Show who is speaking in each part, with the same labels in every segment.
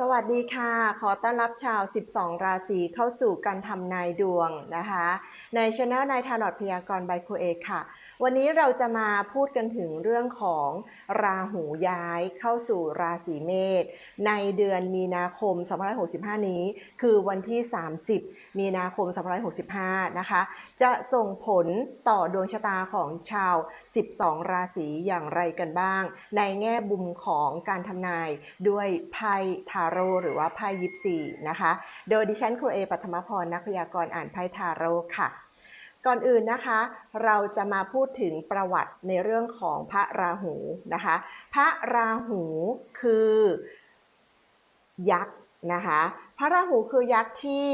Speaker 1: สวัสดีค่ะ ขอต้อนรับชาว 12 ราศีเข้าสู่การทำนายดวงนะคะ ในช anel นายทานอดพยากรณ์บโคเอค่ะ วันนี้เราจะมาพูดกันถึงเรื่องของราหูย้ายเข้าสู่ราศีเมษในเดือนมีนาคม 2565 นี้ คือวันที่ 30 มีนาคม 2565 นะคะ จะส่งผลต่อดวงชะตาของชาว 12 ราศีอย่างไรกันบ้าง ในแง่บุมของการทำนายด้วยไพ่ทาโร่หรือว่าไพ่ยิปซีนะคะ โดยดิฉันครูเอปัทมพรนักพยากรณ์อ่านไพ่ทาโร่ค่ะ ก่อนอื่นนะคะ เราจะมาพูดถึงประวัติในเรื่องของพระราหูนะคะ พระราหูคือยักษ์นะคะ พระราหูคือยักษ์ที่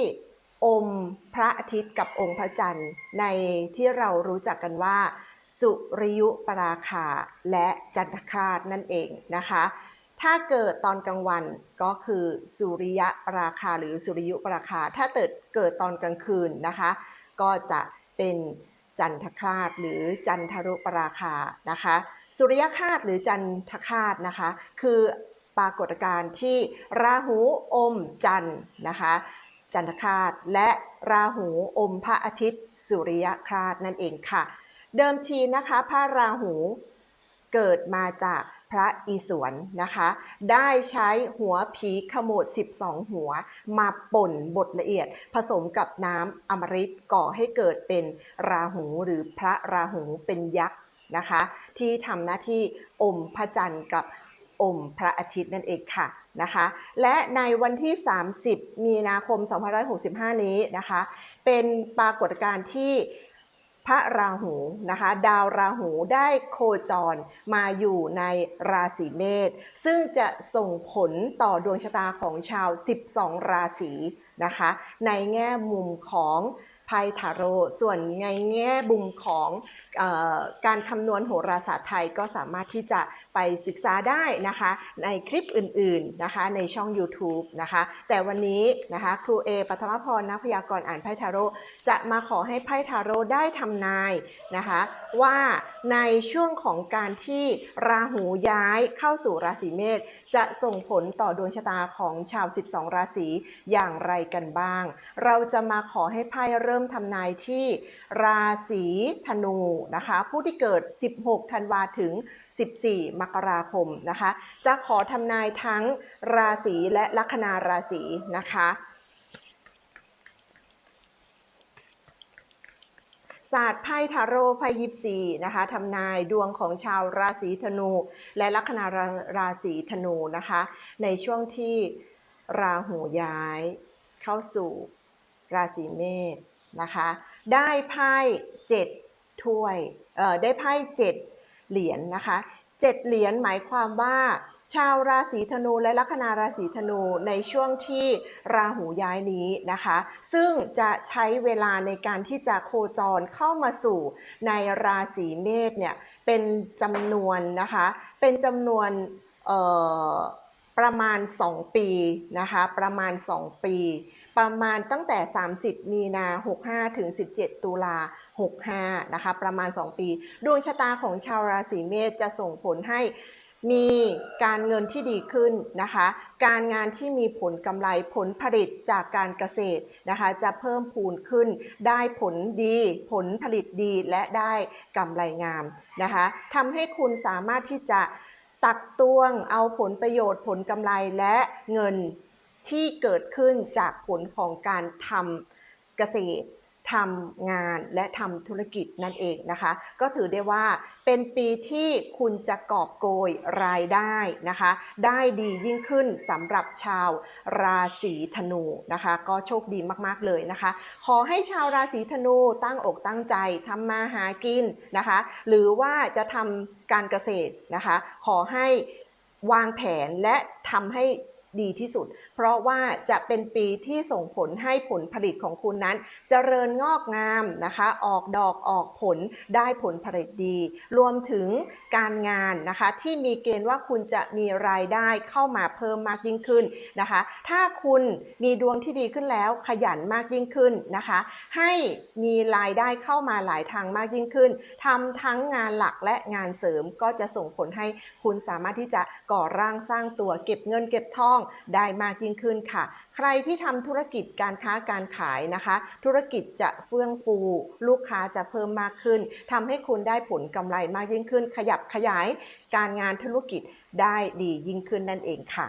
Speaker 1: อมพระอาทิตย์กับองค์พระจันทร์ในที่เรารู้จักกันว่า สุริยุปราคาและจันทคราสนั่นเองนะคะ ถ้าเกิดตอนกลางวันก็คือสุริยะปราคาหรือสุริยุปราคา ถ้าเกิดเกิดตอนกลางคืนนะคะ ก็จะ เป็นจันทคาสหรือจันทรุปราคานะคะ สุริยคาสหรือจันทคาสนะคะ คือปรากฏการณ์ที่ราหูอมจันนะคะ จันทคาสและราหูอมพระอาทิตย์ สุริยคราสนั่นเองค่ะ เดิมทีนะคะพระราหูเกิดมาจาก พระอิศวรนะคะ ได้ใช้หัวผีขโมด 12 หัว มาป่นบดละเอียด ผสมกับน้ำอมฤตก่อให้เกิดเป็นราหูหรือพระราหูเป็นยักษ์นะคะ ที่ทำหน้าที่อมพระจันทร์กับอมพระอาทิตย์นั่นเองค่ะนะคะ และในวันที่ 30 มีนาคม 2565 นี้นะคะ เป็นปรากฏการณ์ที่ พระราหูนะคะ ดาวราหูได้โคจรมาอยู่ในราศีเมษซึ่งจะส่งผลต่อดวงชะตาของชาว 12 ราศีนะคะ ในแง่มุมของ ไพ่ทาโร่ส่วนในแง่มุมของออการคำนวณโหราศาสตร์ไทยก็สามารถที่จะไปศึกษาได้นะคะ ในคลิปอื่นๆนะคะในช่อง YouTube นะคะ แต่วันนี้นะคะครูเอปัทมพรนักพยากรณ์อ่านไพ่ทาโร่จะมาขอให้ไพ่ทาโร่ได้ทำนายนะคะว่าในช่วงของการที่ราหูย้ายเข้าสู่ราศีเมษ จะส่งผลต่อดวงชะตาของชาว 12 ราศีอย่างไรกันบ้าง เราจะมาขอให้ไพ่เริ่มทำนายที่ราศีธนูนะคะ ผู้ที่เกิด 16 ธันวาถึง 14 มกราคมนะคะ จะขอทำนายทั้งราศีและลัคนาราศีนะคะ ศาสตร์ไพ่ทาโร่ไพ่ยิปซีนะคะทำนายดวงของชาวราศีธนู และลัคนาราราศีธนูนะคะ ในช่วงที่ราหูย้าย เข้าสู่ราศีเมษนะคะ ได้ไพ่เจ็ดถ้วยเอ่อได้ไพ่เจ็ดเหรียญนนะคะเจ็ดเหรียญหมายความว่า ชาวราศีธนูและลัคนาราศีธนูในช่วงที่ราหูย้ายนี้นะคะ ซึ่งจะใช้เวลาในการที่จะโคจรเข้ามาสู่ในราศีเมษเนี่ยเป็นจำนวนนะคะ เป็นจำนวนประมาณ 2 ปีนะคะ ประมาณ 2 ปี ประมาณตั้งแต่ 30 มีนา 65 ถึง 17 ตุลา 65 นะคะ ประมาณ 2 ปี ดวงชะตาของชาวราศีเมษจะส่งผลให้ มีการเงินที่ดีขึ้นนะคะ การงานที่มีผลกำไรผลผลิตจากการเกษตรนะคะ จะเพิ่มพูนขึ้น ได้ผลดี ผลผลิตดีและได้กำไรงามนะคะทำให้คุณสามารถที่จะตักตวงเอาผลประโยชน์ผลกำไรและเงินที่เกิดขึ้นจากผลของการทำเกษตร ทำงานและทำธุรกิจนั่นเองนะคะ ก็ถือได้ว่าเป็นปีที่คุณจะกอบโกยรายได้นะคะ ได้ดียิ่งขึ้นสำหรับชาวราศีธนูนะคะ ก็โชคดีมากๆเลยนะคะ ขอให้ชาวราศีธนูตั้งอกตั้งใจทำมาหากินนะคะ หรือว่าจะทำการเกษตรนะคะ ขอให้วางแผนและทำให้ ดีที่สุด เพราะว่าจะเป็นปีที่ส่งผลให้ผลผลิตของคุณนั้นจเจริญงอกงามนะคะ ออกดอกออกผลได้ผลผลิตดี รวมถึงการงานนะคะ ที่มีเกณฑ์ว่าคุณจะมีรายได้เข้ามาเพิ่มมากยิ่งขึ้นนะคะ ถ้าคุณมีดวงที่ดีขึ้นแล้วขยันมากยิ่งขึ้นนะคะ ให้มีรายได้เข้ามาหลายทางมากยิ่งขึ้นทำทั้งงานหลักและงานเสริมก็จะส่งผลให้คุณสามารถที่จะก่อร่างสร้างตัวเก็บเงินเก็บทองได้มากยิ่งขึ้นค่ะ ใครที่ทำธุรกิจการค้าการขายนะคะ ธุรกิจจะเฟื่องฟู ลูกค้าจะเพิ่มมากขึ้นทำให้คุณได้ผลกำไรมากยิ่งขึ้น ขยับขยายการงานธุรกิจได้ดียิ่งขึ้นนั่นเองค่ะ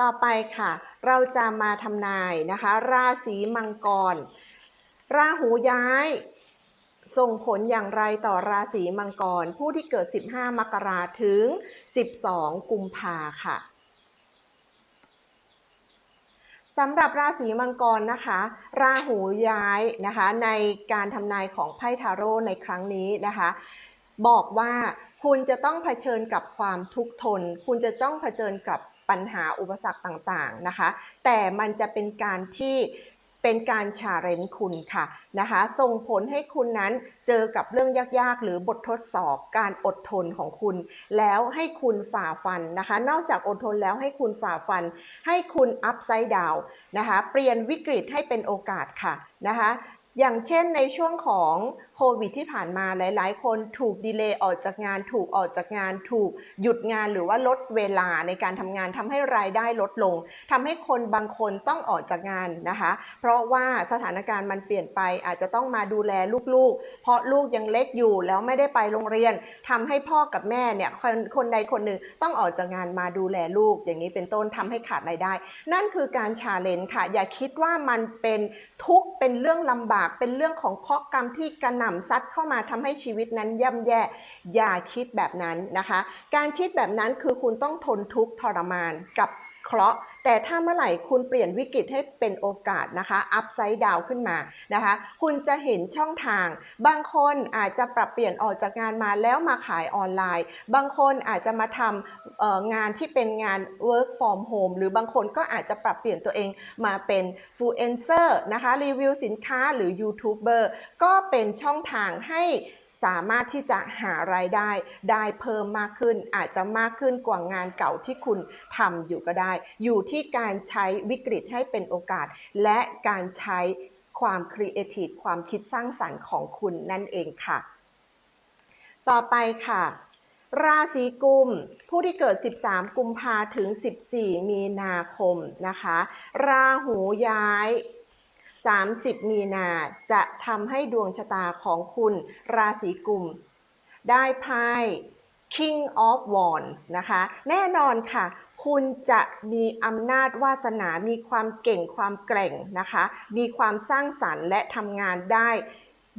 Speaker 1: ต่อไปค่ะ เราจะมาทำนายนะคะ ราศีมังกร ราหูย้ายส่งผลอย่างไรต่อราศีมังกร ผู้ที่เกิด 15 มกราถึง 12 กุมภาค่ะ สำหรับราศีมังกรนะคะ ราหูย้ายนะคะในการทำนายของไพ่ทาโร่ในครั้งนี้นะคะ บอกว่าคุณจะต้องเผชิญกับความทุกข์ทน คุณจะต้องเผชิญกับปัญหาอุปสรรคต่างๆนะคะ แต่มันจะเป็นการที่ เป็นการชาเรนคุณค่ะนะคะส่งผลให้คุณนั้นเจอกับเรื่องยากๆ หรือบททดสอบการอดทนของคุณ แล้วให้คุณฝ่าฟันนะคะ นอกจากอดทนแล้วให้คุณฝ่าฟัน ให้คุณอัพไซด์ดาวนะคะ เปลี่ยนวิกฤตให้เป็นโอกาสค่ะนะคะ อย่างเช่นในช่วงของโควิดที่ผ่านมาหลาย ๆ คนถูกดีเลย์ออกจากงาน ถูกออกจากงาน ถูกหยุดงานหรือว่าลดเวลาในการทำงานทำให้รายได้ลดลงทำให้คนบางคนต้องออกจากงานนะคะ เพราะว่าสถานการณ์มันเปลี่ยนไปอาจจะต้องมาดูแลลูก ๆ เพราะลูกยังเล็กอยู่แล้วไม่ได้ไปโรงเรียนทำให้พ่อกับแม่เนี่ยคนคนใดคนหนึ่งต้องออกจากงานมาดูแลลูก อย่างนี้เป็นต้นทำให้ขาดรายได้ นั่นคือการชาเลนจ์ค่ะ อย่าคิดว่ามันเป็นทุกข์เป็นเรื่องลำบากเป็นเรื่องของข้อกรรมที่กระหน่ำซัดเข้ามาทำให้ชีวิตนั้นย่ำแย่อย่าคิดแบบนั้นนะคะ การคิดแบบนั้นคือคุณต้องทนทุกข์ทรมานกับ เคราะห์ แต่ถ้าเมื่อไหร่คุณเปลี่ยนวิกฤตให้เป็นโอกาสนะคะอัพไซด์ดาวขึ้นมานะคะ คุณจะเห็นช่องทาง บางคนอาจจะปรับเปลี่ยนออกจากงานมาแล้วมาขายออนไลน์ บางคนอาจจะมาทำงานที่เป็นงาน work from home หรือบางคนก็อาจจะปรับเปลี่ยนตัวเองมาเป็นฟูเอนเซอร์นะคะรีวิวสินค้าหรือยูทูบเบอร์ก็เป็นช่องทางให้ สามารถที่จะหารายได้ได้เพิ่มมากขึ้น อาจจะมากขึ้นกว่างานเก่าที่คุณทำอยู่ก็ได้ อยู่ที่การใช้วิกฤตให้เป็นโอกาส และการใช้ความครีเอทีฟความคิดสร้างสรรค์ของคุณนั่นเองค่ะ ต่อไปค่ะ ราศีกุม ผู้ที่เกิด 13 กุมภาถึง 14 มีนาคมนะคะ ราหูย้าย 30 มีนาจะทำให้ดวงชะตาของคุณราศีกุม ได้ไพ่ King of Wands นะคะ แน่นอนค่ะ คุณจะมีอำนาจวาสนา มีความเก่งความแกร่งนะคะ มีความสร้างสรรค์และทำงานได้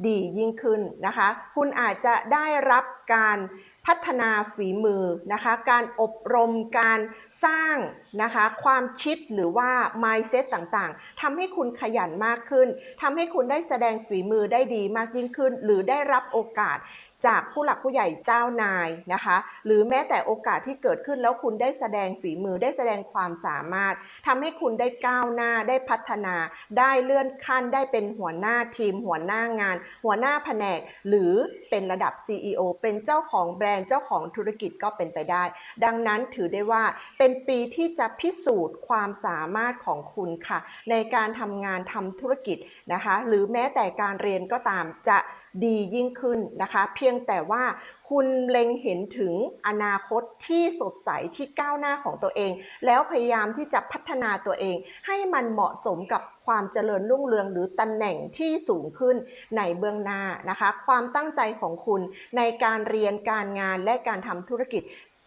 Speaker 1: ดียิ่งขึ้นนะคะ คุณอาจจะได้รับการ พัฒนาฝีมือนะคะ การอบรมการสร้างนะคะ ความคิดหรือว่า mindset ต่างๆทำให้คุณขยันมากขึ้นทำให้คุณได้แสดงฝีมือได้ดีมากยิ่งขึ้น หรือได้รับโอกาส จากผู้หลักผู้ใหญ่เจ้านายนะคะ หรือแม้แต่โอกาสที่เกิดขึ้นแล้วคุณได้แสดงฝีมือได้แสดงความสามารถทำให้คุณได้ก้าวหน้าได้พัฒนา ได้เลื่อนขั้นได้เป็นหัวหน้าทีม หัวหน้างาน หัวหน้าแผนก หรือเป็นระดับ CEO เป็นเจ้าของแบรนด์เจ้าของธุรกิจก็เป็นไปได้ ดังนั้นถือได้ว่าเป็นปีที่จะพิสูจน์ความสามารถของคุณค่ะ ในการทำงานทำธุรกิจนะคะ หรือแม้แต่การเรียนก็ตามจะ ดียิ่งขึ้นนะคะ เพียงแต่ว่าคุณเล็งเห็นถึงอนาคตที่สดใสที่ก้าวหน้าของตัวเอง แล้วพยายามที่จะพัฒนาตัวเอง ให้มันเหมาะสมกับความเจริญรุ่งเรืองหรือตำแหน่งที่สูงขึ้นในเบื้องหน้านะคะ ความตั้งใจของคุณในการเรียนการงานและการทำธุรกิจ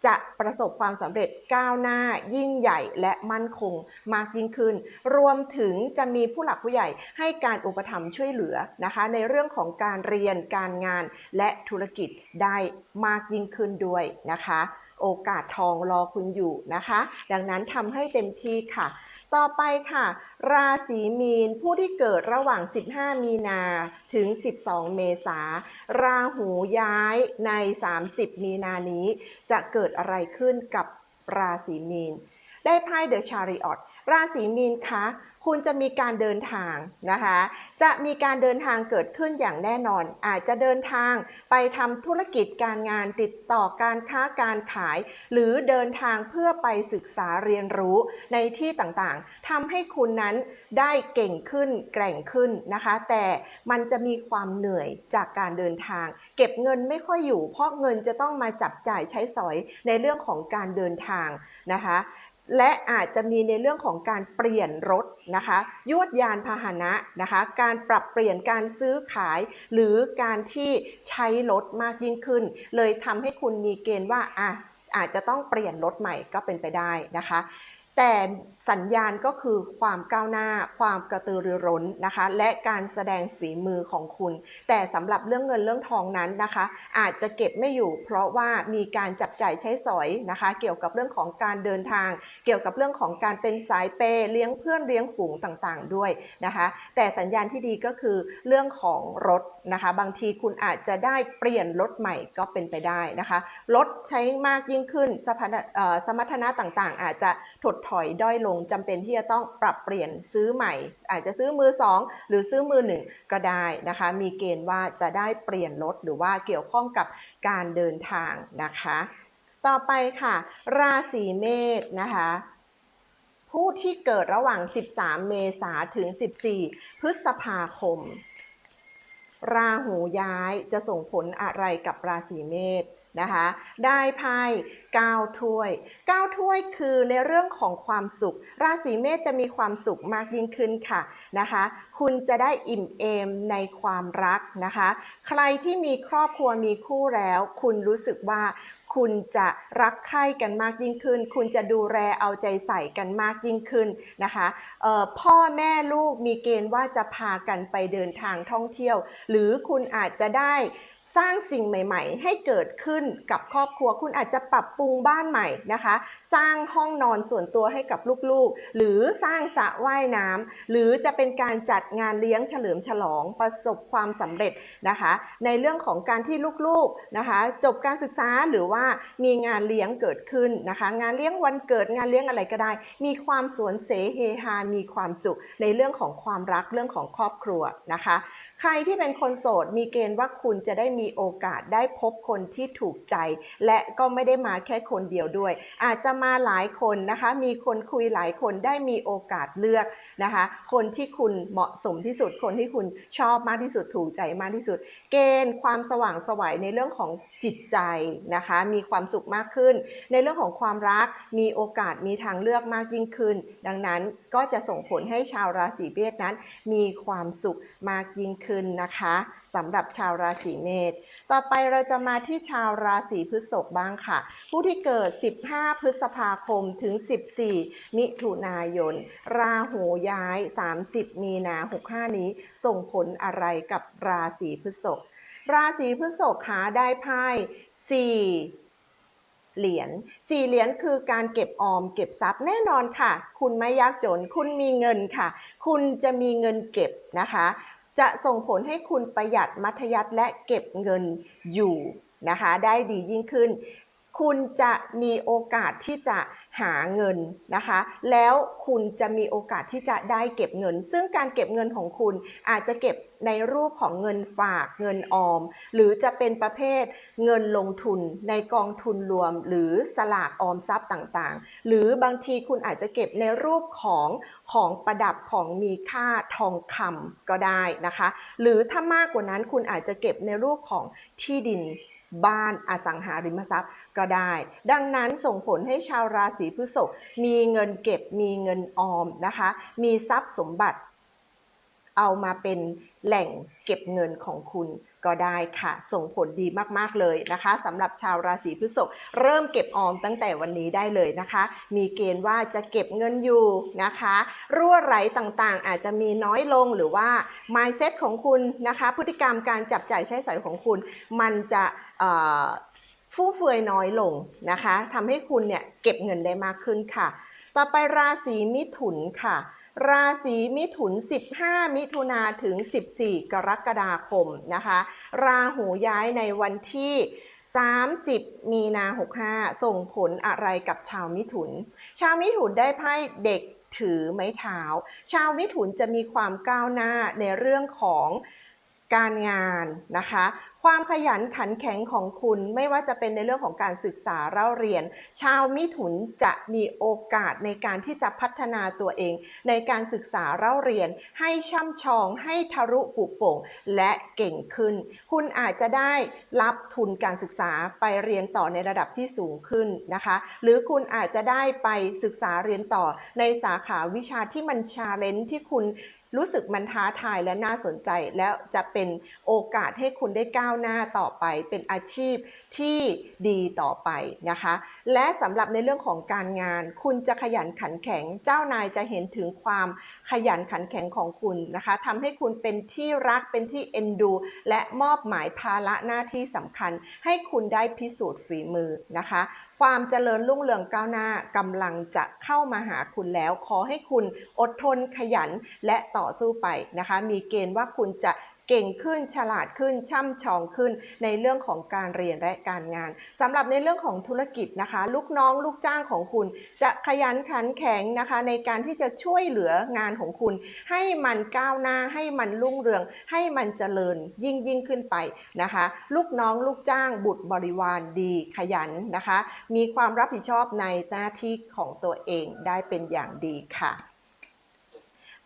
Speaker 1: จะประสบความสำเร็จก้าวหน้ายิ่งใหญ่และมั่นคงมากยิ่งขึ้น รวมถึงจะมีผู้หลักผู้ใหญ่ให้การอุปถัมภ์ช่วยเหลือนะคะ ในเรื่องของการเรียนการงานและธุรกิจได้มากยิ่งขึ้นด้วยนะคะ โอกาสทองรอคุณอยู่นะคะ ดังนั้นทำให้เต็มที่ค่ะ ต่อไปค่ะ ราศีมีนผู้ที่เกิดระหว่าง 15 มีนาถึง 12 เมษาราหูย้ายใน 30 มีนานี้ จะเกิดอะไรขึ้นกับราศีมีน ได้ไพ่เดอะชาริออตราศีมีนคะ คุณจะมีการเดินทางนะคะ จะมีการเดินทางเกิดขึ้นอย่างแน่นอน อาจจะเดินทางไปทำธุรกิจการงานติดต่อการค้าการขาย หรือเดินทางเพื่อไปศึกษาเรียนรู้ในที่ต่างๆทำให้คุณนั้นได้เก่งขึ้นแกร่งขึ้นนะคะ แต่มันจะมีความเหนื่อยจากการเดินทาง เก็บเงินไม่ค่อยอยู่ เพราะเงินจะต้องมาจับจ่ายใช้สอยในเรื่องของการเดินทางนะคะ และอาจจะมีในเรื่องของการเปลี่ยนรถนะคะยวดยานพาหนะนะคะ การปรับเปลี่ยนการซื้อขาย หรือการที่ใช้รถมากยิ่งขึ้น เลยทำให้คุณมีเกณฑ์ว่าอะอาจจะต้องเปลี่ยนรถใหม่ก็เป็นไปได้นะคะ แต่สัญญาณก็คือความก้าวหน้า ความกระตือรือร้นนะคะ และการแสดงฝีมือของคุณ แต่สำหรับเรื่องเงินเรื่องทองนั้นนะคะ อาจจะเก็บไม่อยู่ เพราะว่ามีการจับจ่ายใช้สอยนะคะ เกี่ยวกับเรื่องของการเดินทาง เกี่ยวกับเรื่องของการเป็นสายเปย์เลี้ยงเพื่อนเลี้ยงฝูงต่างๆ ด้วยนะคะ แต่สัญญาณที่ดีก็คือเรื่องของรถนะคะ บางทีคุณอาจจะได้เปลี่ยนรถใหม่ก็เป็นไปได้นะคะรถใช้มากยิ่งขึ้นสภาเอ่อสมรรถนะต่างๆ อาจจะถดถถอยด้อยลงจำเป็นที่จะต้องปรับเปลี่ยนซื้อใหม่ อาจจะซื้อมือสองหรือซื้อมือหนึ่งก็ได้นะคะ มีเกณฑ์ว่าจะได้เปลี่ยนรถหรือว่าเกี่ยวข้องกับการเดินทางนะคะ ต่อไปค่ะ ราศีเมษนะคะผู้ที่เกิดระหว่าง 13 เมษาถึง 14 พฤษภาคม ราหูย้ายจะส่งผลอะไรกับราศีเมษ นะคะได้ไพ่9ถ้วย 9 ถ้วยคือในเรื่องของความสุข ราศีเมษจะมีความสุขมากยิ่งขึ้นค่ะนะคะ คุณจะได้อิ่มเอมในความรักนะคะ ใครที่มีครอบครัวมีคู่แล้ว คุณรู้สึกว่า คุณจะรักใคร่กันมากยิ่งขึ้น คุณจะดูแลเอาใจใส่กันมากยิ่งขึ้นนะคะพ่อแม่ลูกมีเกณฑ์ว่าจะพากันไปเดินทางท่องเที่ยว หรือคุณอาจจะได้สร้างสิ่งใหม่ ๆ ให้เกิดขึ้นกับครอบครัว คุณอาจจะปรับปรุงบ้านใหม่นะคะ สร้างห้องนอนส่วนตัวให้กับลูกๆ หรือสร้างสระว่ายน้ำหรือจะเป็นการจัดงานเลี้ยงเฉลิมฉลองประสบความสำเร็จนะคะ ในเรื่องของการที่ลูกๆนะคะ จบการศึกษาหรือว่ามีงานเลี้ยงเกิดขึ้นนะคะ งานเลี้ยงวันเกิดงานเลี้ยงอะไรก็ได้ มีความสวนเสเฮฮามีความสุขในเรื่องของความรักเรื่องของครอบครัวนะคะ ใครที่เป็นคนโสดมีเกณฑ์ว่าคุณจะได้มีโอกาสได้พบคนที่ถูกใจ และก็ไม่ได้มาแค่คนเดียวด้วย อาจจะมาหลายคนนะคะ มีคนคุยหลายคนได้มีโอกาสเลือกนะคะ คนที่คุณเหมาะสมที่สุด คนที่คุณชอบมากที่สุดถูกใจมากที่สุด เกณฑ์ความสว่างสวัยในเรื่องของจิตใจนะคะ มีความสุขมากขึ้น ในเรื่องของความรักมีโอกาสมีทางเลือกมากยิ่งขึ้น ดังนั้นก็จะส่งผลให้ชาวราศีเมษนั้น มีความสุขมากยิ่งขึ้นนะคะสำหรับชาวราศีเมษ ต่อไปเราจะมาที่ชาวราศีพฤษภบ้างค่ะ ผู้ที่เกิด 15 พฤษภาคมถึง 14 มิถุนายน ราหูย้าย 30 มีนา65 นี้ ส่งผลอะไรกับราศีพฤษภราศีพฤษภขาได้ไพ่4เหรียญสี่เหรียญคือการเก็บออมเก็บทรัพย์แน่นอนค่ะ คุณไม่ยากจน คุณมีเงินค่ะ คุณจะมีเงินเก็บนะคะ จะส่งผลให้คุณประหยัดมัธยัติและเก็บเงินอยู่นะคะ ได้ดียิ่งขึ้น คุณจะมีโอกาสที่จะ หาเงินนะคะ แล้วคุณจะมีโอกาสที่จะได้เก็บเงิน ซึ่งการเก็บเงินของคุณอาจจะเก็บในรูปของเงินฝากเงินออม หรือจะเป็นประเภทเงินลงทุนในกองทุนรวม หรือสลากออมทรัพย์ต่างๆ หรือบางทีคุณอาจจะเก็บในรูปของของประดับของมีค่าทองคำก็ได้นะคะ หรือถ้ามากกว่านั้นคุณอาจจะเก็บในรูปของที่ดินบ้านอสังหาริมทรัพย์ ก็ได้ ดังนั้นส่งผลให้ชาวราศีพฤษภมีเงินเก็บมีเงินออมนะคะ มีทรัพย์สมบัติ เอามาเป็นแหล่งเก็บเงินของคุณก็ได้ค่ะ ส่งผลดีมากๆเลยนะคะสำหรับชาวราศีพฤษภเริ่มเก็บออมตั้งแต่วันนี้ได้เลยนะคะ มีเกณฑ์ว่าจะเก็บเงินอยู่นะคะ รั่วไหลต่างๆ อาจจะมีน้อยลงหรือว่า mindset ของคุณนะคะ พฤติกรรมการจับจ่ายใช้สอยของคุณ มันจะ ฟุ่มเฟือยน้อยลงนะคะทำให้คุณเนี่ยเก็บเงินได้มากขึ้นค่ะ ต่อไปราศีมิถุนค่ะ ราศีมิถุน 15 มิถุนาถึง 14 กรกฎาคมนะคะ ราหูย้ายในวันที่ 30 มีนา65 ส่งผลอะไรกับชาวมิถุน ชาวมิถุนได้ไพ่เด็กถือไม้เท้า ชาวมิถุนจะมีความก้าวหน้าในเรื่องของการงานนะคะ ความขยันขันแข็งของคุณไม่ว่าจะเป็นในเรื่องของการศึกษาเล่าเรียน ชาวมิถุนจะมีโอกาสในการที่จะพัฒนาตัวเอง ในการศึกษาเล่าเรียน ให้ช่ำชอง ให้ทะลุปุโป่งและเก่งขึ้น คุณอาจจะได้รับทุนการศึกษาไปเรียนต่อในระดับที่สูงขึ้นนะคะ หรือคุณอาจจะได้ไปศึกษาเรียนต่อในสาขาวิชาที่มันชาเลนจ์ที่คุณ รู้สึกมันท้าทายและน่าสนใจ แล้วจะเป็นโอกาสให้คุณได้ก้าวหน้าต่อไป เป็นอาชีพที่ดีต่อไปนะคะ และสำหรับในเรื่องของการงาน คุณจะขยันขันแข็ง เจ้านายจะเห็นถึงความขยันขันแข็งของคุณนะคะทำให้คุณเป็นที่รักเป็นที่เอ็นดู และมอบหมายภาระหน้าที่สำคัญ ให้คุณได้พิสูจน์ฝีมือนะคะ ความเจริญรุ่งเรืองก้าวหน้ากำลังจะเข้ามาหาคุณแล้ว ขอให้คุณอดทนขยันและต่อสู้ไปนะคะ มีเกณฑ์ว่าคุณจะ เก่งขึ้นฉลาดขึ้นช่ำชองขึ้นในเรื่องของการเรียนและการงานสำหรับในเรื่องของธุรกิจนะคะ ลูกน้องลูกจ้างของคุณ จะขยันขันแข็งนะคะ ในการที่จะช่วยเหลืองานของคุณ ให้มันก้าวหน้าให้มันรุ่งเรือง ให้มันเจริญยิ่งยิ่งขึ้นไปนะคะ ลูกน้องลูกจ้างบุตรบริวารดีขยันนะคะ มีความรับผิดชอบในหน้าที่ของตัวเองได้เป็นอย่างดีค่ะ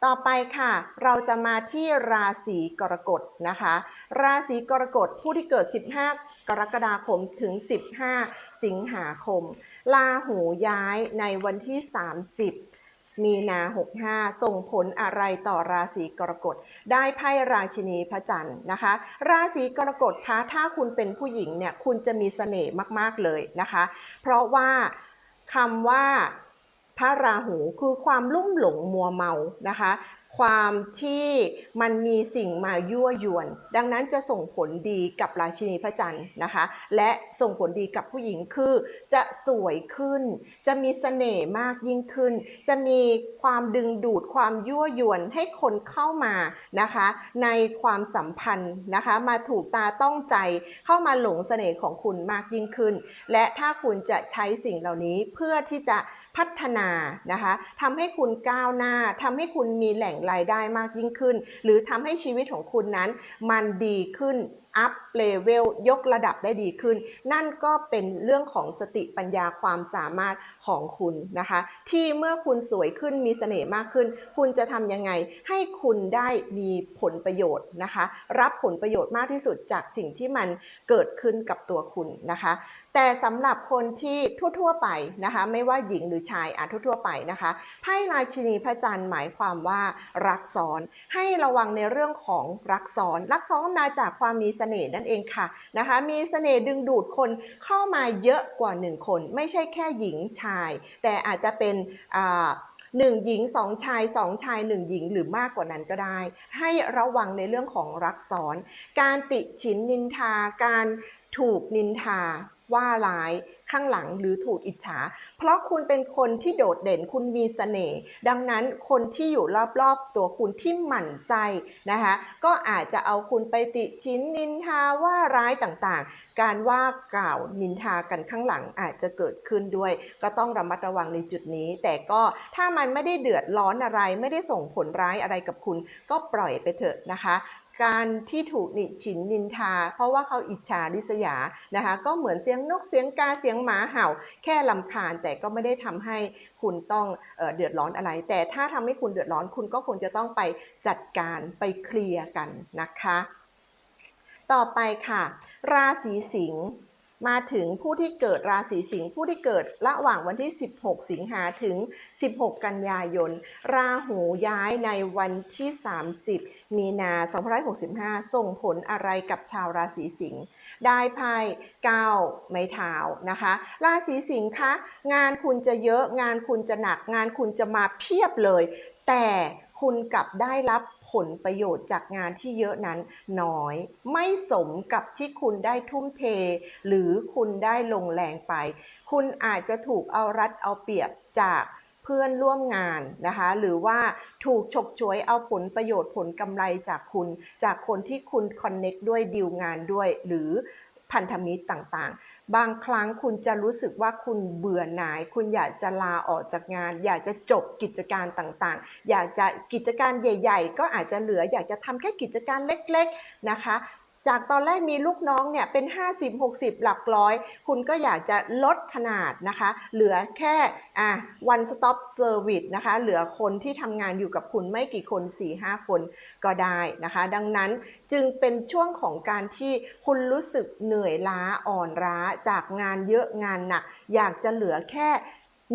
Speaker 1: ต่อไปค่ะ เราจะมาที่ราศีกรกฎนะคะ ราศีกรกฎผู้ที่เกิด 15 กรกฎาคมถึง 15 สิงหาคม ลาหูย้ายในวันที่ 30มีนา 65 ส่งผลอะไรต่อราศีกรกฎ ได้ไพ่ราชินีพระจันทร์นะคะ ราศีกรกฎคะ ถ้าคุณเป็นผู้หญิงเนี่ย คุณจะมีเสน่ห์มาก ๆ เลยนะคะ เพราะว่าคำว่า พระราหูคือความลุ่มหลงมัวเมานะคะ ความที่มันมีสิ่งมายั่วยวน ดังนั้นจะส่งผลดีกับราชินีพระจันทร์นะคะ และส่งผลดีกับผู้หญิงคือ จะสวยขึ้น จะมีเสน่ห์มากยิ่งขึ้น จะมีความดึงดูดความยั่วยวนให้คนเข้ามานะคะ ในความสัมพันธ์นะคะ มาถูกตาต้องใจเข้ามาหลงเสน่ห์ของคุณมากยิ่งขึ้น และถ้าคุณจะใช้สิ่งเหล่านี้เพื่อที่จะพัฒนานะคะทำให้คุณก้าวหน้าทำให้คุณมีแหล่งรายได้มากยิ่งขึ้น หรือทำให้ชีวิตของคุณนั้น มันดีขึ้นอัพเลเวลยกระดับได้ดีขึ้น นั่นก็เป็นเรื่องของสติปัญญาความสามารถของคุณนะคะ ที่เมื่อคุณสวยขึ้นมีเสน่ห์มากขึ้น คุณจะทำยังไงให้คุณได้มีผลประโยชน์นะคะ รับผลประโยชน์มากที่สุดจากสิ่งที่มันเกิดขึ้นกับตัวคุณนะคะ แต่สำหรับคนที่ทั่ว ๆ ไปนะคะ ไม่ว่าหญิงหรือชายอาทั่ว ๆ ไปนะคะไพ่ราชินีพระจันทร์หมายความว่ารักซ้อน ให้ระวังในเรื่องของรักซ้อน รักซ้อนมาจากความมีเสน่ห์นั่นเองค่ะนะคะ มีเสน่ห์ดึงดูดคนเข้ามาเยอะกว่าหนึ่งคน ไม่ใช่แค่หญิงชาย แต่อาจจะเป็นอ่าหนึ่งหญิงสองชายสองชายหนึ่งหญิงหรือมากกว่านั้นก็ได้ ให้ระวังในเรื่องของรักซ้อน การติฉินนินทาการ ถูกนินทาว่าร้ายข้างหลังหรือถูกอิจฉา เพราะคุณเป็นคนที่โดดเด่นคุณมีเสน่ห์ดังนั้นคนที่อยู่รอบๆ ตัวคุณที่หมั่นไส้นะคะก็อาจจะเอาคุณไปติชินนินทาว่าร้ายต่างๆ การว่ากล่าวนินทากันข้างหลังอาจจะเกิดขึ้นด้วย ก็ต้องระมัดระวังในจุดนี้ แต่ก็ถ้ามันไม่ได้เดือดร้อนอะไร ไม่ได้ส่งผลร้ายอะไรกับคุณ ก็ปล่อยไปเถอะนะคะ การที่ถูกนิฉินนินทา เพราะว่าเขาอิจฉาริษยานะคะ ก็เหมือนเสียงนกเสียงกาเสียงหมาเห่า แค่ลำคาญแต่ก็ไม่ได้ทำให้คุณต้องเออเดือดร้อนอะไร แต่ถ้าทำให้คุณเดือดร้อนคุณก็ควรจะต้องไปจัดการไปเคลียร์กันนะคะ ต่อไปค่ะ ราศีสิงห์ มาถึงผู้ที่เกิดราศีสิงห์ผู้ที่เกิดระหว่างวันที่ 16 สิงหาถึง 16 กันยายน ราหูย้ายในวันที่ 30 มีนา2565 ส่งผลอะไรกับชาวราศีสิงห์ได้ไพ่เก้าไม้เท้านะคะ ราศีสิงห์คะงานคุณจะเยอะงานคุณจะหนัก งานคุณจะมาเพียบเลย แต่คุณกลับได้รับ ผลประโยชน์จากงานที่เยอะนั้นน้อย ไม่สมกับที่คุณได้ทุ่มเท หรือคุณได้ลงแรงไป คุณอาจจะถูกเอารัดเอาเปรียบจากเพื่อนร่วมงานนะคะ หรือว่าถูกฉกฉวยเอาผลประโยชน์ผลกำไรจากคุณ จากคนที่คุณคอนเน็กด้วยดีลงานด้วย หรือพันธมิตรต่างๆ บางครั้งคุณจะรู้สึกว่าคุณเบื่อหน่าย คุณอยากจะลาออกจากงาน อยากจะจบกิจการต่างๆ อยากจะกิจการใหญ่ ๆ ก็อาจจะเหลือ อยากจะทำแค่กิจการเล็ก ๆ นะคะ จากตอนแรกมีลูกน้องเนี่ยเป็น 50 60 หลักร้อย คุณก็อยากจะลดขนาดนะคะ เหลือแค่อะ one stop service นะคะ เหลือคนที่ทำงานอยู่กับคุณไม่กี่คน 4-5 คนก็ได้นะคะ ดังนั้นจึงเป็นช่วงของการที่คุณรู้สึกเหนื่อยล้าอ่อนล้าจากงานเยอะงานหนัก อยากจะเหลือแค่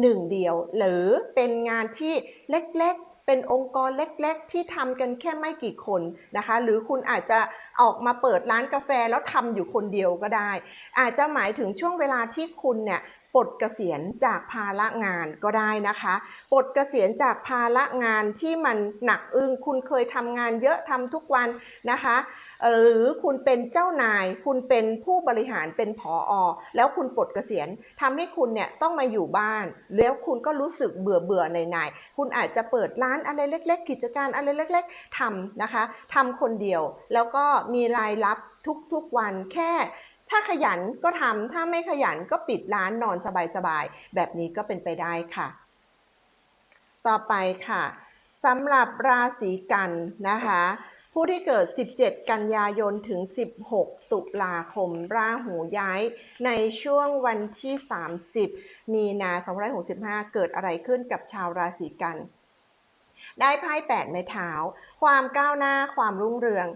Speaker 1: หนึ่งเดียว หรือเป็นงานที่เล็กๆ เป็นองค์กรเล็กๆ ที่ทำกันแค่ไม่กี่คนนะคะ หรือคุณอาจจะออกมาเปิดร้านกาแฟแล้วทำอยู่คนเดียวก็ได้ อาจจะหมายถึงช่วงเวลาที่คุณเนี่ยปลดเกษียณจากภาระงานก็ได้นะคะปลดเกษียณจากภาระงานที่มันหนักอึ้งคุณเคยทำงานเยอะทำทุกวันนะคะ หรือคุณเป็นเจ้านาย คุณเป็นผู้บริหารเป็นผออแล้วคุณปลดเกษียณทำให้คุณเนี่ยต้องมาอยู่บ้าน แล้วคุณก็รู้สึกเบื่อเบื่อในในๆคุณอาจจะเปิดร้านอะไรเล็ก ๆ กิจการอะไรเล็ก ๆทำนะคะทำคนเดียว แล้วก็มีรายรับทุกๆวันแค่ถ้าขยันก็ทำ ถ้าไม่ขยันก็ปิดร้านนอนสบายๆ แบบนี้ก็เป็นไปได้ค่ะ ต่อไปค่ะสำหรับราศีกันนะคะ ผู้ที่เกิด 17 กันยายนถึง 16 ตุลาคม ราหูย้าย ในช่วงวันที่ 30 มีนา 2565 เกิดอะไรขึ้นกับชาวราศีกัน ได้ไพ่แปดไม้เท้า ความก้าวหน้า ความรุ่งเรือง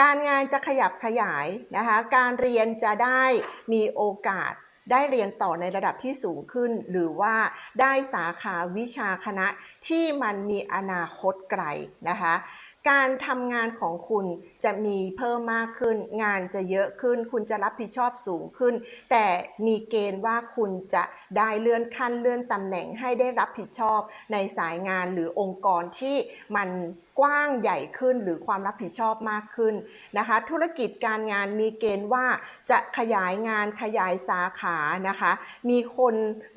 Speaker 1: การงานจะขยับขยายนะคะ การเรียนจะได้มีโอกาสได้เรียนต่อในระดับที่สูงขึ้น หรือว่าได้สาขาวิชาคณะที่มันมีอนาคตไกลนะคะ การทำงานของคุณ จะมีเพิ่มมากขึ้น งานจะเยอะขึ้น คุณจะรับผิดชอบสูงขึ้น แต่มีเกณฑ์ว่าคุณจะได้เลื่อนขั้นเลื่อนตำแหน่งให้ได้รับผิดชอบในสายงานหรือองค์กรที่มันกว้างใหญ่ขึ้นหรือความรับผิดชอบมากขึ้นนะคะ ธุรกิจการงานมีเกณฑ์ว่าจะขยายงานขยายสาขานะคะ มีคน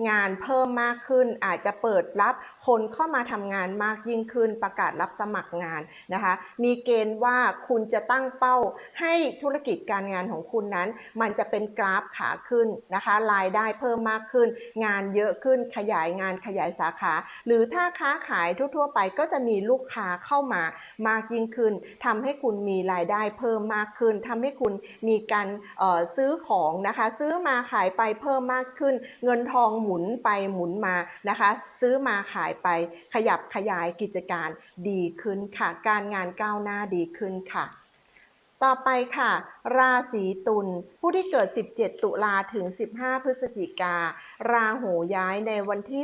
Speaker 1: งานเพิ่มมากขึ้น อาจจะเปิดรับคนเข้ามาทำงานมากยิ่งขึ้น ประกาศรับสมัครงานนะคะ มีเกณฑ์ว่าคุณจะะตั้งเป้าให้ธุรกิจการงานของคุณนั้น มันจะเป็นกราฟขาขึ้นนะคะรายได้เพิ่มมากขึ้น งานเยอะขึ้นขยายงานขยายสาขา หรือถ้าค้าขายทั่วๆ ไปก็จะมีลูกค้าเข้ามามากยิ่งขึ้นทำให้คุณมีรายได้เพิ่มมากขึ้นทำให้คุณมีการซื้อของนะคะ ซื้อมาขายไปเพิ่มมากขึ้น เงินทองหมุนไปหมุนมานะคะ ซื้อมาขายไปขยับขยายกิจการดีขึ้นค่ะ การงานก้าวหน้าดีขึ้นค่ะ ต่อไปค่ะ ราศีตุลผู้ที่เกิด 17 ตุลาถึง 15 พฤศจิกา ราหูย้ายในวันที่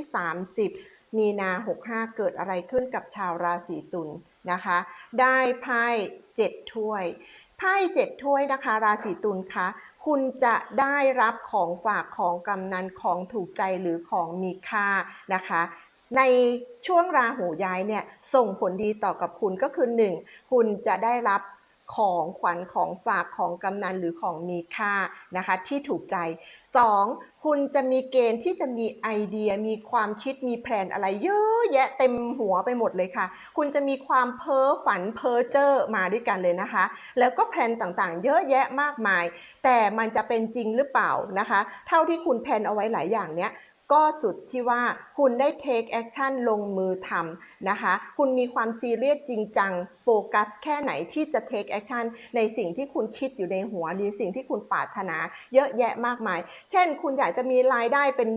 Speaker 1: 30 มีนา 65 เกิดอะไรขึ้นกับชาวราศีตุลนะคะ ได้ไพ่7ถ้วย ไพ่เจ็ดถ้วยนะคะ ราศีตุลคะคุณจะได้รับของฝากของกำนันของถูกใจหรือของมีค่านะคะในช่วงราหูย้ายเนี่ยส่งผลดีต่อกับคุณก็คือ 1. คุณจะได้รับ ของขวัญของฝากของกำนันหรือของมีค่านะคะที่ถูกใจ 2. คุณจะมีเกณฑ์ที่จะมีไอเดีย มีความคิดมีแผนอะไรเยอะแยะเต็มหัวไปหมดเลยค่ะ คุณจะมีความเพ้อฝันเพ้อเจ้อมาด้วยกันเลยนะคะ แล้วก็แผนต่างๆ เยอะแยะมากมาย แต่มันจะเป็นจริงหรือเปล่านะคะ เท่าที่คุณแผนเอาไว้หลายอย่างเนี้ย ก็สุดที่ว่าคุณได้ take action ลงมือทำนะคะ คุณมีความซีเรียสจริงจัง โฟกัสแค่ไหนที่จะ take action ในสิ่งที่คุณคิดอยู่ในหัวหรือสิ่งที่คุณปรารถนา เยอะแยะมากมาย เช่น คุณอยากจะมีรายได้เป็น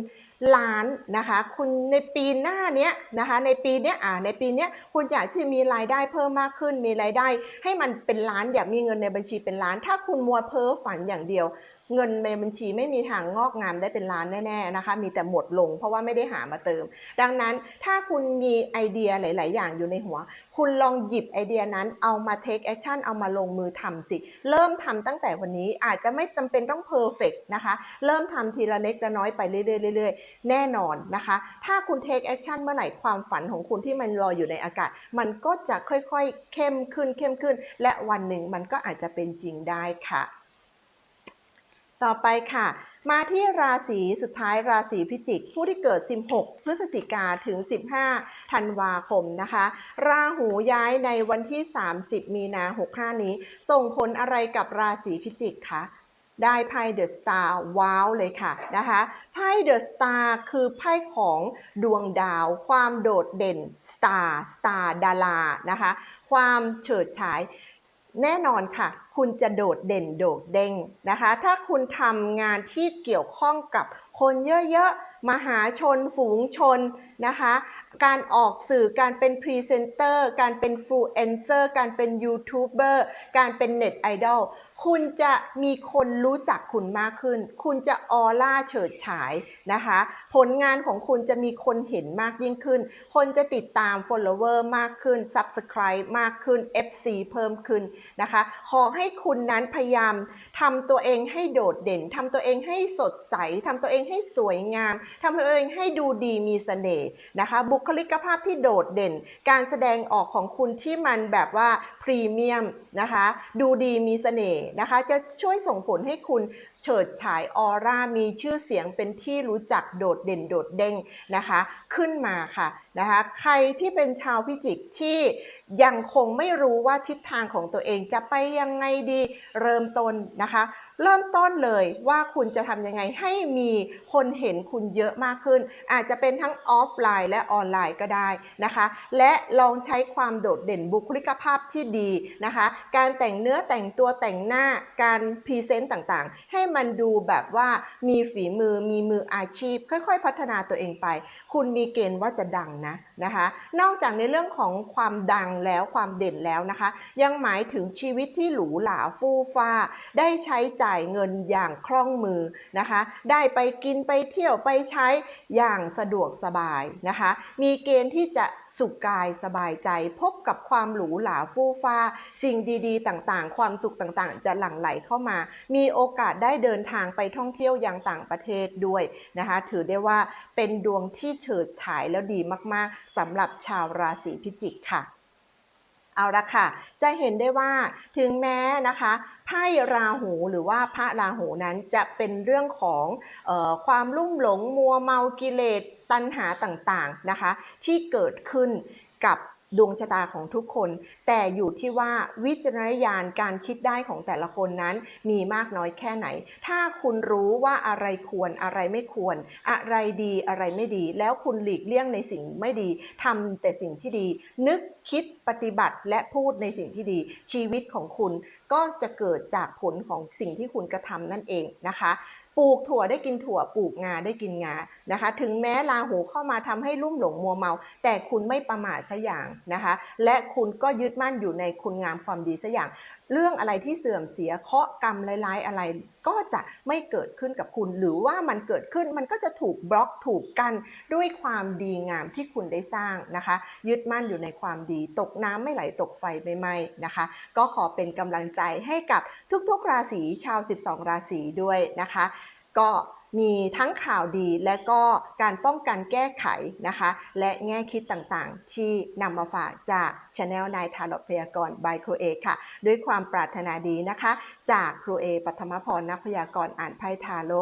Speaker 1: ล้านนะคะ คุณในปีหน้าเนี้ยนะคะ ในปีเนี้ยอ่าในปีเนี้ยคุณอยากที่มีรายได้เพิ่มมากขึ้น มีรายได้ ให้มันเป็นล้านอยากมีเงินในบัญชีเป็นล้าน ถ้าคุณมัวเพ้อฝันอย่างเดียว เงินในบัญชีไม่มีทางงอกงามได้เป็นล้านแน่ๆนะคะ มีแต่หมดลงเพราะว่าไม่ได้หามาเติม ดังนั้นถ้าคุณมีไอเดียหลาย ๆ อย่างอยู่ในหัว คุณลองหยิบไอเดียนั้นเอามา take action เอามาลงมือทำสิ เริ่มทำตั้งแต่วันนี้อาจจะไม่จำเป็นต้อง perfect นะคะ เริ่มทำทีละเล็กละน้อยไปเรื่อยๆ แน่นอนนะคะ ถ้าคุณ take action เมื่อไหร่ความฝันของคุณที่มันลอยอยู่ในอากาศ มันก็จะค่อยๆ เข้มขึ้นเข้มขึ้น และวันหนึ่งมันก็อาจจะเป็นจริงได้ค่ะ ต่อไปค่ะ มาที่ราศีสุดท้ายราศีพิจิก ผู้ที่เกิด 16 พฤศจิกาถึง 15 ธันวาคมนะคะ ราหูย้ายในวันที่ 30 มีนา 65 นี้ ส่งผลอะไรกับราศีพิจิกคะได้ไพ่เดอะสตาร์ว้าวเลยค่ะนะคะไพ่เดอะสตาร์คือไพ่ของดวงดาว ความโดดเด่นสตาร์สตาร์ดารานะคะ ความเฉิดฉายแน่นอนค่ะ คุณจะโดดเด่นโดดเด้งนะคะ ถ้าคุณทำงานที่เกี่ยวข้องกับคนเยอะๆ มหาชนฝูงชนนะคะ การออกสื่อการเป็นพรีเซนเตอร์ การเป็นฟลูเอนเซอร์ การเป็นยูทูบเบอร์ การเป็นเน็ตไอดอล คุณจะมีคนรู้จักคุณมากขึ้น คุณจะออร่าเฉิดฉายนะคะ ผลงานของคุณจะมีคนเห็นมากยิ่งขึ้น คนจะติดตาม follower มากขึ้น subscribe มากขึ้น FC เพิ่มขึ้นนะคะ ขอให้คุณนั้นพยายามทำตัวเองให้โดดเด่น ทำตัวเองให้สดใส ทำตัวเองให้สวยงาม ทำตัวเองให้ดูดีมีเสน่ห์นะคะ บุคลิกภาพที่โดดเด่น การแสดงออกของคุณที่มันแบบว่าพรีเมียมนะคะ ดูดีมีเสน่ห์นะคะ จะช่วยส่งผลให้คุณเฉิดฉายออร่ามีชื่อเสียงเป็นที่รู้จักโดดเด่นโดดเด้งนะคะ ขึ้นมาค่ะนะคะ ใครที่เป็นชาวพิจิกที่ยังคงไม่รู้ว่าทิศทางของตัวเองจะไปยังไงดีเริ่มต้นนะคะ เริ่มต้นเลยว่าคุณจะทำยังไงให้มีคนเห็นคุณเยอะมากขึ้น อาจจะเป็นทั้งออฟไลน์และออนไลน์ก็ได้นะคะ และลองใช้ความโดดเด่นบุคลิกภาพที่ดีนะคะ การแต่งเนื้อแต่งตัวแต่งหน้าการพรีเซนต์ต่างๆ ให้มันดูแบบว่ามีฝีมือมีมืออาชีพ ค่อย ๆ พัฒนาตัวเองไป คุณมีเกณฑ์ว่าจะดังนะนะคะ นอกจากในเรื่องของความดังแล้วความเด่นแล้วนะคะ ยังหมายถึงชีวิตที่หรูหราฟู่ฟ้า ได้ใช้จ่ายายเงินอย่างคล่องมือนะคะ ได้ไปกินไปเที่ยวไปใช้อย่างสะดวกสบายนะคะ มีเกณฑ์ที่จะสุขกายสบายใจ พบกับความหรูหราฟู่ฟ้า สิ่งดีๆ ต่างๆ ความสุขต่างๆ จะหลั่งไหลเข้ามา มีโอกาสได้เดินทางไปท่องเที่ยวยังต่างประเทศด้วยนะคะ ถือได้ว่าเป็นดวงที่เฉิดฉายแล้วดีมากๆสำหรับชาวราศีพิจิกค่ะ เอาละค่ะ จะเห็นได้ว่าถึงแม้นะคะไพ่ราหูหรือว่าพระราหูนั้นจะเป็นเรื่องของออความลุ่มหลงมัวเมากิเลสตัณหาต่างๆนะคะ ที่เกิดขึ้นกับ ดวงชะตาของทุกคน แต่อยู่ที่ว่าวิจารณญาณการคิดได้ของแต่ละคนนั้น มีมากน้อยแค่ไหน ถ้าคุณรู้ว่าอะไรควรอะไรไม่ควร อะไรดีอะไรไม่ดี แล้วคุณหลีกเลี่ยงในสิ่งไม่ดีทำแต่สิ่งที่ดี นึกคิดปฏิบัติและพูดในสิ่งที่ดี ชีวิตของคุณก็จะเกิดจากผลของสิ่งที่คุณกระทำนั่นเองนะคะ ปลูกถั่วได้กินถั่วปลูกงาได้กินงานะคะ ถึงแม้ลาหูเข้ามาทำให้ลุ่มหลงมัวเมา แต่คุณไม่ประมาทสัอย่างนะคะ และคุณก็ยึดมั่นอยู่ในคุณงามความดีสัอย่าง เรื่องอะไรที่เสื่อมเสียเคาะกรรมร้ายๆอะไร ก็จะไม่เกิดขึ้นกับคุณ หรือว่ามันเกิดขึ้นมันก็จะถูกบล็อกถูกกันด้วยความดีงามที่คุณได้สร้างนะคะ ยึดมั่นอยู่ในความดี ตกน้ำไม่ไหลตกไฟไม่ไหม้นะคะ ก็ขอเป็นกำลังใจให้กับทุกๆราศีชาว 12 ราศีด้วยนะคะ ก็ มีทั้งข่าวดีและก็การป้องกันแก้ไขนะคะ และแง่คิดต่างๆ ที่นำมาฝากจากช anel นายทารพยากรไบโครูเอค่ะ ด้วยความปรารถนาดีนะคะ จากครูเอปัทมพรนักพยากรอ่านไพ่ทาโร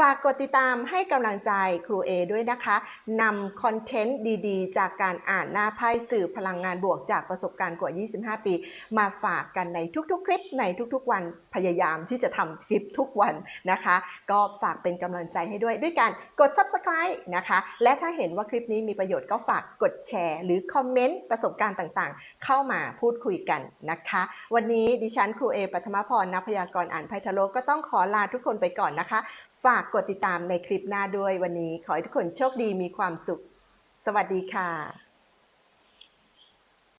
Speaker 1: ฝากกดติดตามให้กำลังใจครูเอด้วยนะคะนำคอนเทนต์ดีๆ จากการอ่านหน้าไพ่สื่อพลังงานบวกจากประสบการณ์กว่า 25 ปี มาฝากกันในทุกๆ คลิปในทุกๆ วันพยายามที่จะทำคลิปทุกวันนะคะ ก็ฝากเป็นกำลังใจให้ด้วยด้วยการกด subscribe นะคะ และถ้าเห็นว่าคลิปนี้มีประโยชน์ก็ฝากกดแชร์ หรือคอมเมนต์ประสบการณ์ต่างๆ เข้ามาพูดคุยกันนะคะ วันนี้ดิฉันครูเอปัทมพรนักพยากรอ่านไพ่ทาโร่ก็ต้องขอลาทุกคนไปก่อนนะคะ ฝากกดติดตามในคลิปหน้าด้วยวันนี้ ขอให้ทุกคนโชคดีมีความสุข สวัสดีค่ะ